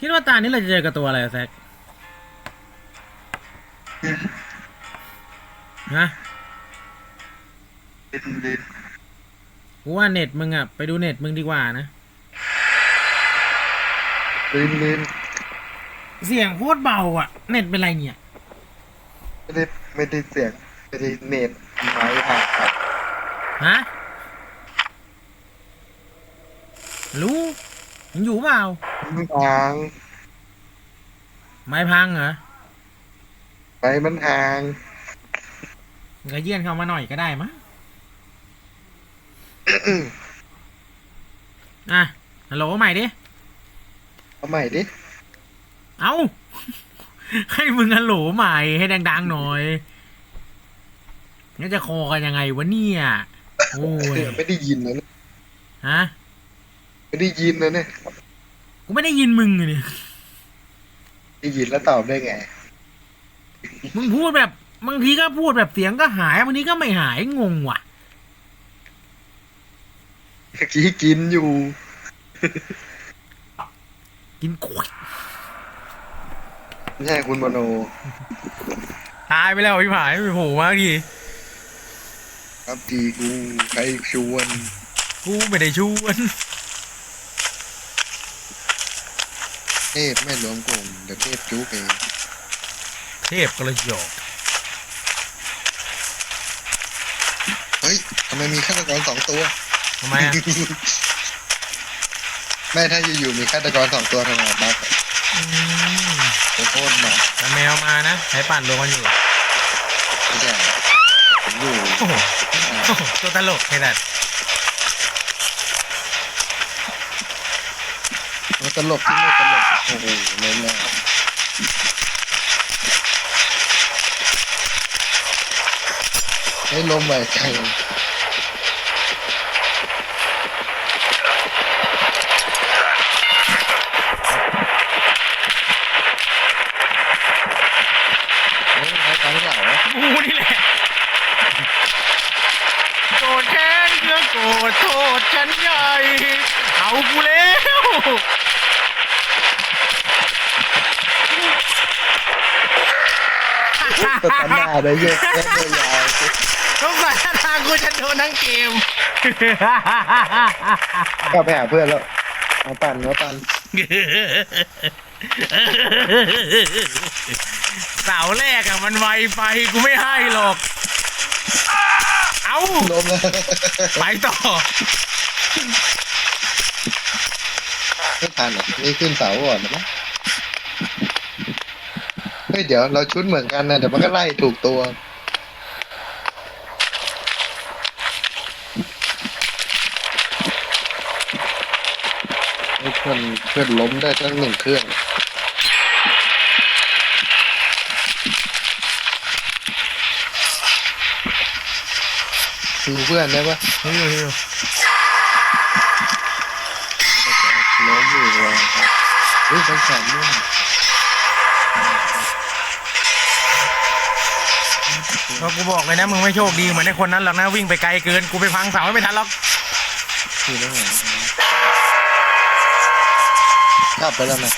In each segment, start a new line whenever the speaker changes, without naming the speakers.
คิดว่าตานี้เราจะเจอกับตัวอะไรอะแซกฮะ
เล่นเล่น
กูว่าเน็ตมึงอะไปดูเน็ตมึงดีกว่านะ
เล่นเล่น
เสียงโคตรเบาอะเน็ตเป็นไรเนี่ย
ไม่ได้ไม่ได้เสียงไม่ได้เน็ตไม้ห่างครับ
ฮะ รู้ ยังอยู่เปล่า
มันห่าง
ไม้พังเหรอ
ไม้มันห่าง
มึงก็เยื่อนเข้ามาหน่อยก็ได้มั้งอะฮัลโหลใหม่ดิ
เอาใหม่ดิ
เอาให้มึงฮัลโหลใหม่ให้ดังๆหน่อยงั้นจะคอกันยังไงวะเนี่ย โอ้ย
ไม่ได้ยินนะเนี่ย
ฮะ
ไม่ได้ยินนะเนี่ย
กูไม่ได้ยินมึงเลยเนี่ย
ได้ยินแล้วตอบได้ไง
มึงพูดแบบบางทีก็พูดแบบเสียงก็หายบางทีก็ไม่หายงงว่ะ
เมื่อกี้กินอยู่
กินขวด
ไม่ใช่คุณมโน
ตายไปแล้วพี่ผายไม่โผล่มาที
ครับทีกูใครชวน
กูไม่ได้ชวน
เท พไม่รวมกลุ่มเดี๋ยวเทพจุกเอง
เทพกระจอก
เฮ้ยทำไมมีฆาตกรสองตัว
ทำไมอะ
แม่ถ้าอยู่ๆมีฆาตกรสองตัวทำไมบัก
อืม
โคตรหนัก
แต่แมวมานะใช้ปั่นรวมกันอยู่
ไม่ใช่ผมอยู่
โอ้โหโอ้โหตัวตลกไอ้สัตว์
มันตลกที่ไม่ตลก โอ้โหเล่นแล้วให้ลมหายใจเฮ้ยใครฟังเปล่าวะ
กูนี่แหละโกรธแค้นเครื่องโกรธโทษฉันใหญ่เอากูแล้ว
ตัวตันหน้าได้เยอะแยะเลยยาว
ต้องใส่ทางกูจะโดนทั้งเกม
ก็ไปหาเพื่อนแล้วมาปั่นมาปั่น
เสาแรกอะมันไวไปกูไม่ให้หรอก เอา
ลมแล้ว
ไปต่อ
ไม่ทันอะนี่ขึ้นเสาก่อนนะมั้งเฮ้ยเดี๋ยวเราชุดเหมือนกันนะเดี๋ยวมันก็ไล่ถูกตัวเพื่อนเพื่อนล้มได้ทั้งหนึ่งเครื่องคือเพื่อนได้ปะ
ฮิวฮิว
ล้มอยู่เลยเฮ้ยไปแขนด้วย
ก็กูบอกเลยนะมึงไม่โชคดีเหมือนในคนนั้นหรอกนะวิ่งไปไกลเกินกูไปพังเสาไม่ทันหรอก
คือได้ไงกลับไปแล้วนะ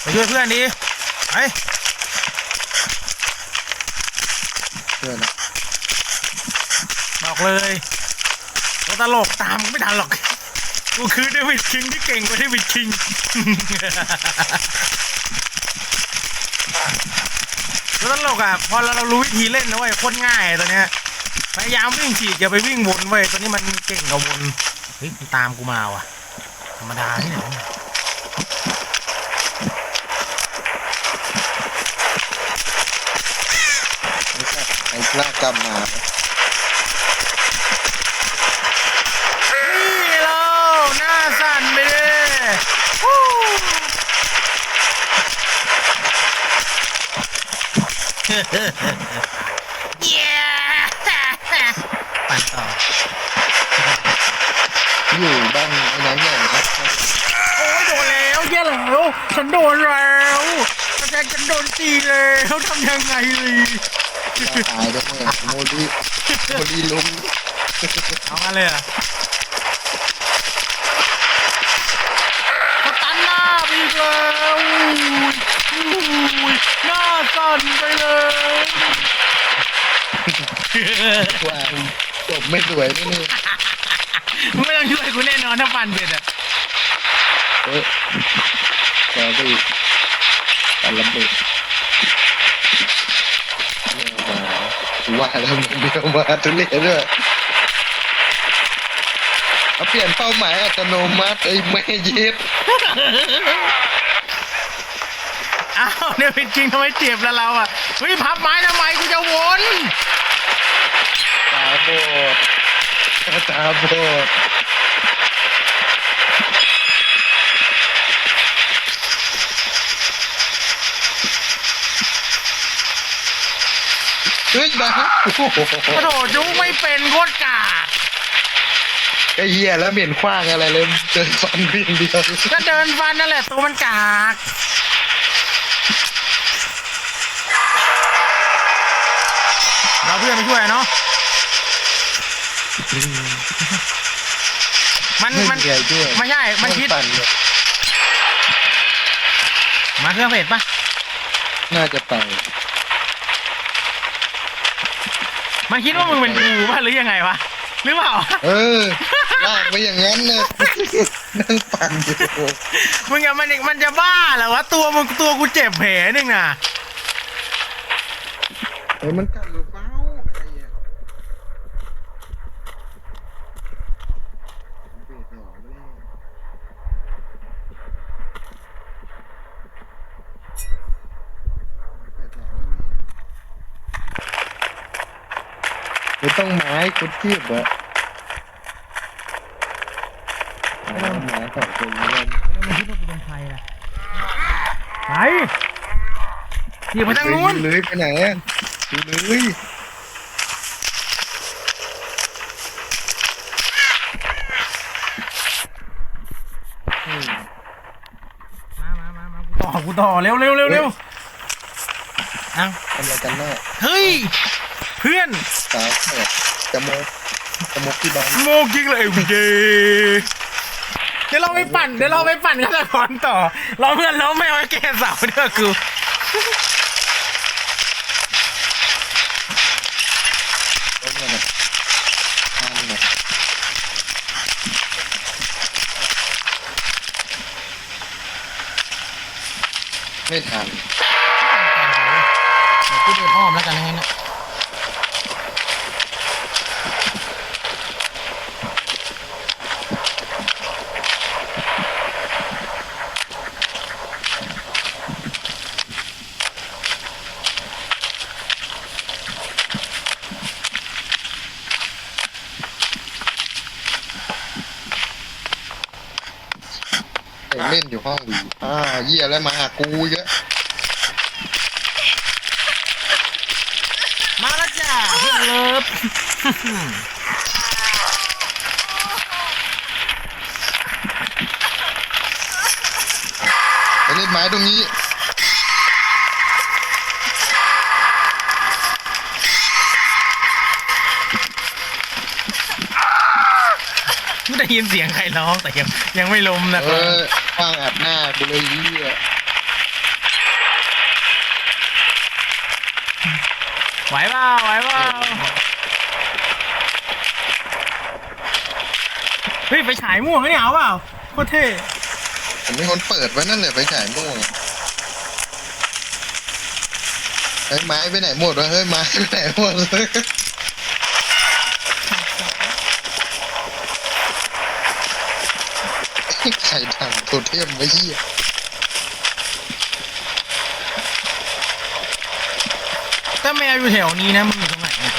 ไปช่วยเพื่อนดีไป
เพื่อนนะ
บอกเลยตัวตลกตามกูไม่ทันหรอก กูคือเดวิดคิงที่เก่งกว่าเดวิดคิงตัวตลกอะพอเราเรารู้วิธีเล่นนะเว้ยโคตรง่ายตัวเนี้ยพยายามวิ่งฉีกอย่าไปวิ่งวนเว้ยตัวนี้มันเก่งกับวนเฮ้ยมันตามกูมาว่ะ ธรรมดาที่ไหนเนี่ย
ไม่ใช่ไอ้ลากกลับมา
ปั่นต่อ
ยู่บ้านนั้นใหญ่ครับ
โอ้ยโดนแล้วแย่แล้วฉันโดนแล้วแจ็คฉันโดนตีแล้วทำยังไงเลย
ตายด้วยโมดีโมดีลุม
เอาอะไรอะตันหน้าไปอีแล้ว
ว่าจบไม่สวยนี่นี่
ไม่ต้องช่วยกูแน่นอนถ้าปั่นเบ็ดอะ
เฮ้ยแกไปอีกปันระเบิดมามาว่าแล้วมึงเดียวมาทุเรศด้วยเอาเปลี่ยนเป้าหมายอัตโนมัติไอ้แม่ย็บ
อ้าวเนี่ยเป็นจริงทำไมเจ็บแล้วเราอะเฮ้ยพับไม้ทำไมกูจะวน
บอดตาบอดเฮ้ยบ้าโอ้โห
กระโดดยุกไม่เป็นโคตรกาก
ไอ้เหี้ยแล้วเหม็นคว้างอะไรเลยเจอฟันวิ่งเดียว
ก็เดินฟันนั่นแหละตัวมันกากเราเพื่อนไปช่วยเนาะ มันมัน
ใหญ่ด้วย
ไม่ใช่มันคิด
ปั่นเนี่ย
มาเครื่องเผ็ดปะ
น่าจะไป
มันคิดว่ามึงเป็นกูปะหรือยังไงวะหรือเปล่า
เออลากไปอย่างนั้นเนี่ยนั่งปั่นอยู่
มึงอะมันมันจะบ้าเหรอวะตัวมึงตัวกูเจ็บแผลหนึ่งน่ะ
เฮ้ยมันกัดหรือเปล่าใครอะเบรกหรอไม่ได้เบรกหรอ ไม่ได้ไม่ต้องไม้กุดทีบอะเอาไม้สองคนนี้กัน
มันคิดว่ากูเป็นใครล่ะไปขี่ไปทางนู้น
เลยไปไหนอะดูเลยอืม
มามามามากูต่อกูต่อเร็วเร็วเร็วเร็วเอ้า
ทำอะไรกันแน่
เฮ้ยเพื่อน
สาวแขกจะมกจะมกที่บ้าน
โมกิงเลยเดเดี๋ยวเราไปปั่นเดี๋ยวเราไปปั่นกันละครต่อ เราเพื่อนเราไม่เอาไอ้แกเสาเด้อกู
รถเนี่ยนะทันเนี่ยไม่ทัน
เดี๋ยวกูเดินอ้อมแล้วกันงั้นนะ
เล่นอยู่ ห้องวีอ่าเยี่ยแล้วมาหากูเยอะ
มาแล้วจ้าเพื่อนเลิฟ
ไปเล่นไม้ตรงนี้
ไม่ได้ยินเสียงใครร้องแต่ยังยังไม่ล้มนะ
เออคว้างอัดหน้ากูเลยเยี่ย
ไหวเปล่าไหวเปล่าเฮ้ยไปฉายม่วงนี่เอาเปล่าโคตรเท่
ผมเป็นคนเปิดไว้นั่นแหละไปฉายม่วงเฮ้ยไม้ไปไหนหมดวะเฮ้ยไม้ไปไหนหมดเลยไข่ดังโทเทมไว้เหี้ย
ถ้าแมวอยู่แถวนี้นะมึงอยู่ตรงไหนเนี่ย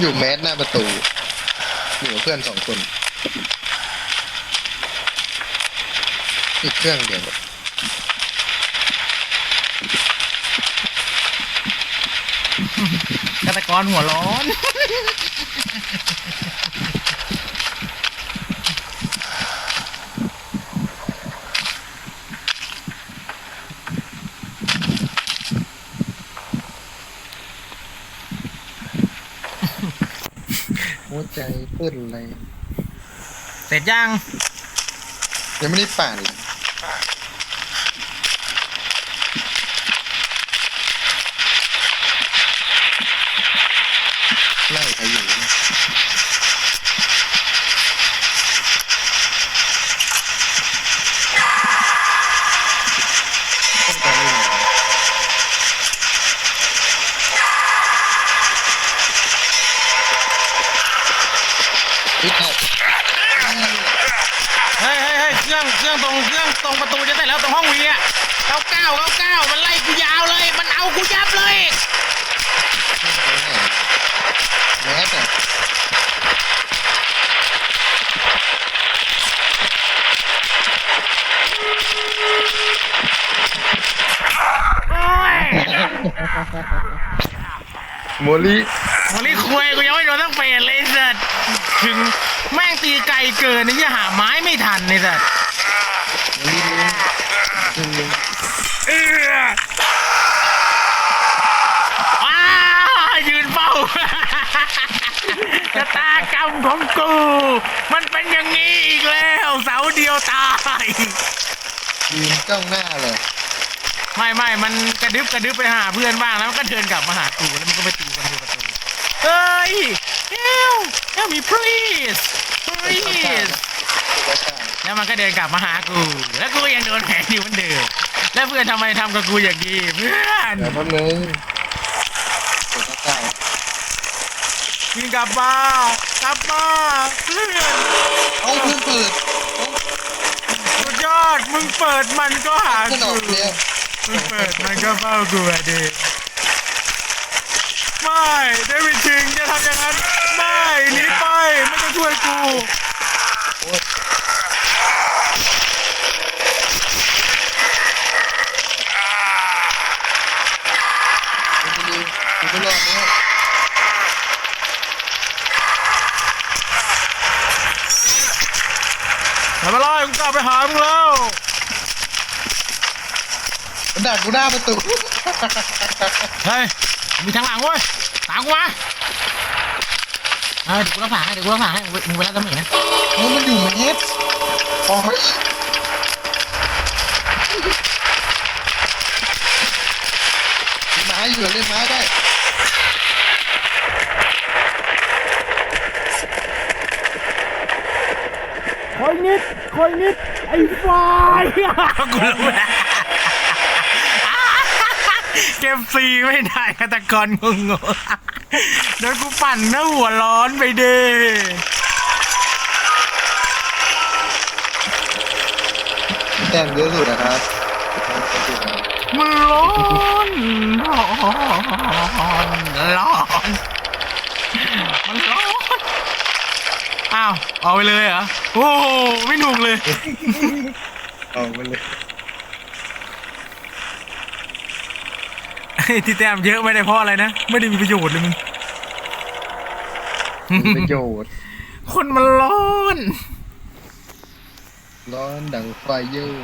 อยู่แมสหน้าประตู อยู่กับเพื่อนสองคน อีกเครื่องเดียว
ฆาตกรหัวร้อน
ใจเต้นอะไร
เสร็จยัง
ยังไม่ได้ป่านเลย
โม
ลิ
วันนี้คุยกูยังไม่โดนตั้งเฟสเลยสัตว์ถึงแม่งตีไกลเกินนี่จะหาไม้ไม่ทันเลยสัตว์
โมลิลิงลิง
เออว้ายืนเฝ้าชะตากรรมของกู มันเป็นอย่างนี้อีกแล้ว เสาเดียวตาย
ยืนจ้องหน้าเลย
ไม่ไม่มันกระดึบกระดึบไปหาเพื่อนบ้างแล้วมันก็เดินกลับมาหากูแล้วมันก็ไปตีกันอยู่ประตูเฮ้ย help help me please please
แล้ว
มันก็เดินกลับมาหากู แล้วกูยังโดนแผลอยู่เหมือนเดิมแล้วเพื่อนทำไมทำกับกูอย่างนี้เพื่อน
เดี๋ยวแป๊บนึงเดี๋ย
วิ่งกลับมากลับมาเพื่อน
เอาเพิ่งเปิด
สุดยอดมึงเปิดมันก็หา
เพิ่งอ
กู
อกเนี่ย
มึงเปิดมันก็เฝ้ากูอะเด็กไม่เดวิดชิงจะทำอย่างนั้นไม่หนีไปไม่ต้องช่วยกู
มันจะดูดูไม่รอดเนี่ย
ทำอะไรกูกลับไปหามึงแล้ว
มัน ดักกูหน้าประตู
เฮ้ย มีทางหลังเว้ย ตามกูมาเออเดี๋ยวกูรักษาให้เดี๋ยวกูรักษาให้มึงไปแล้วก็มีนะ
เฮ้ยมันอยู่เมสโอ้ยมีไม้อยู่เล่นไม้ได้
คอยนิดคอยนิด ไอ้ฟายกูรู้แล้ว เก็บซีไม่ได้ฆาตกรงงๆเดี๋ยวกูปั่นหน้าหัวร้อนไปเด้
แต้มเยอะสุดนะครับ
มันร้อนร้อนร้อนมันร้อนอ้าวเอาไปเลยเหรอโอ้โหไม่หนุกเลย
เอาไปเลย
ไอ้ ที่แต้มเยอะไม่ได้เพราะอะไรนะ ไม่ได้มีประโยชน์เลยมึง
มีประโยชน์
คนมันร้อน
ร้อนดังไฟเยอะ